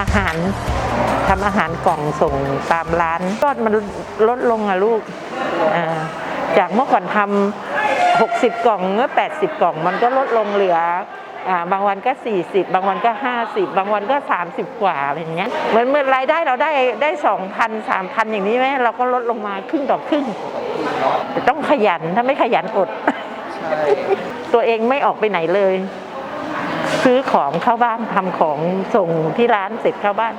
อาหารทำอาหารกล่องส่งตามร้านยอดมันลดลงอะลูกอ่าจากเมื่อก่อนทำ60 กล่องเมื่อ80 กล่อง มันก็ลดลงเหลืออ่าบางวันก็ 40 บางวันก็ 50 บางวันก็ 30 กว่าอะไรอย่างเงี้ยเหมือนเมื่อรายได้เราได้ได้2,000 3,000 อย่างนี้ไหมเราก็ลดลงมาครึ่งต่อครึ่งแต่ต้องขยันถ้าไม่ขยันอดตัวเองไม่ออกไปไหนเลย ซื้อของเข้าบ้านทำของส่งที่ร้านเสร็จเข้าบ้าน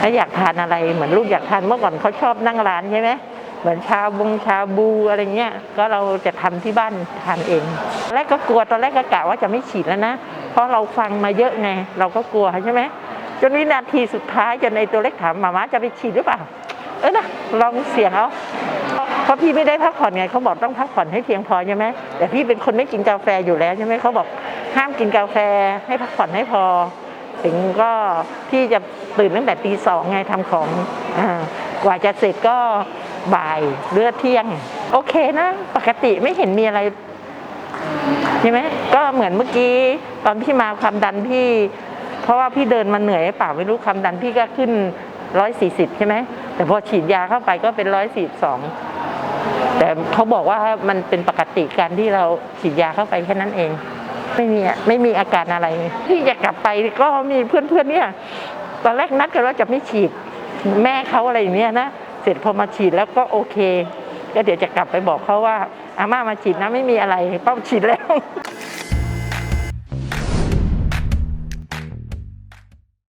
ถ้าอยากทานอะไรเหมือนลูกอยากทานเมื่อก่อนเขาชอบนั่งร้านใช่ไหมเหมือนชาบงชาบูอะไรเงี้ยก็เราจะทำที่บ้านทานเองตอนแรกก็กลัวตอนแรกก็กะว่าจะไม่ฉีดแล้วนะ เพราะเราฟังมาเยอะไง เราก็กลัวใช่ไหมจนวินาทีสุดท้ายจนในตัวเล็กถามมาม่าจะไปฉีดหรือเปล่า เออนะลองเสียงเอาเพราะพี่ไม่ได้พักผ่อนไงเขาบอกต้องพักผ่อนให้เพียงพอใช่ไหมแต่พี่เป็นคนไม่กินกาแฟอยู่แล้วใช่ไหมเขาบอก ห้ามกินกาแฟให้พักผ่อนให้พอ ถึงก็พี่จะตื่นตั้งแต่ตีสองไงทำของอกว่าจะเสร็จก็บ่ายเลือดเที่ยง โอเคนะ ปกติไม่เห็นมีอะไรใช่ไหมก็เหมือนเมื่อกี้ตอนพี่มาความดันพี่ เพราะว่าพี่เดินมาเหนื่อยเปล่าไม่รู้ความดันพี่ก็ขึ้นร้อยสี่สิบใช่ไหมแต่พอฉีดยาเข้าไปก็เป็นร้อยสี่สองแต่เขาบอกว่ามันเป็นปกติการที่เราฉีดยาเข้าไปแค่นั้นเอง ไม่มีไม่มีอาการอะไร ที่จะกลับไปก็มีเพื่อนๆเนี่ยตอนแรกนัดกันว่าจะไม่ฉีดแม่เขาอะไรอย่างเนี้ยนะเสร็จพอมาฉีดแล้วก็โอเค ก็เดี๋ยวจะกลับไปบอกเขาว่าอาม่ามาฉีดนะไม่มีอะไรเป้าฉีดแล้ว